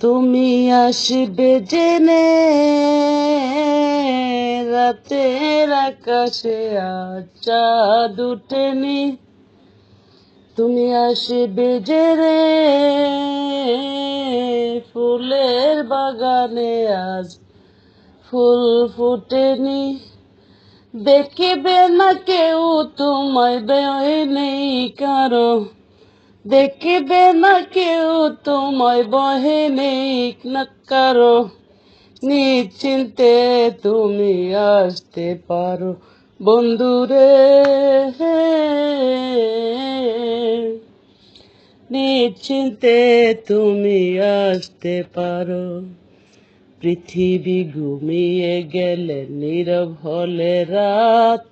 তুমি আসবে জেনে রাতের আকাশে চাঁদ উঠেনি। তুমি আসবে জেনে ফুলের বাগানে আজ ফুল ফুটেনি। দেখিবে না কেউ, তোমায় বেয় নেই কারও। দেখিবে না কেউ তোমায় বহে নেই না কারও নিশ্চিন্তে তুমি আসতে পারো বন্ধুরে। নিশ্চিন্তে তুমি আসতে পারো। পৃথিবী ঘুমিয়ে গেলে নীরব হলে রাত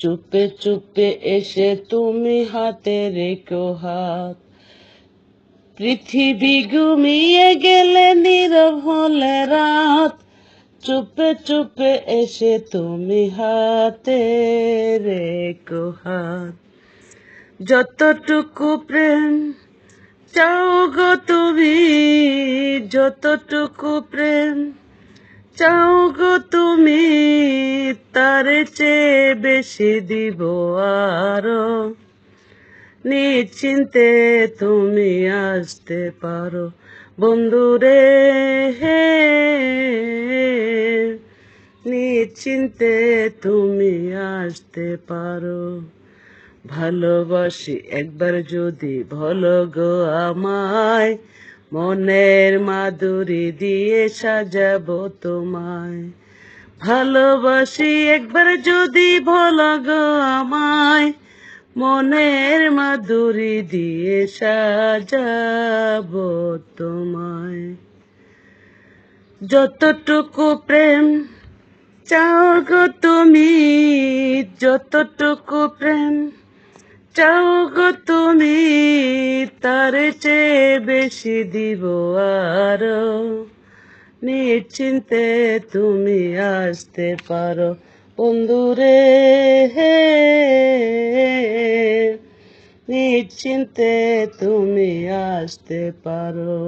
চুপে চুপে এসে তুমি হাতে রেখো হাত। পৃথিবী ঘুমিয়ে গেলে নীরব হলে রাত। চুপে চুপে এসে তুমি হাতে রেখো হাত। যতটুকু প্রেম চাও গো তুমি, যতটুকু প্রেম চাও গো তার চেয়ে বেশি দিব আরও। নিশ্চিন্তে তুমি আসতে পারো। বন্ধুরে হে, নিশ্চিন্তে তুমি আসতে পারো। ভালোবাসি একবার যদি ভালো গো আমায়, মনের মাধুরী দিয়ে সাজাবো তোমায়। ভালোবাসি একবার যদি ভালো গো আমায়, মনের মাধুরী দিয়ে সাজাবো তোমায়। যতটুকু প্রেম চাও গো তুমি, যতটুকু প্রেম চাও গো তুমি, তার চেয়ে বেশি দিব আরও। নিশ্চিন্তে তুমি আসতে পারো। বন্ধুরে হে নিশ্চিন্তে তুমি আসতে পারো।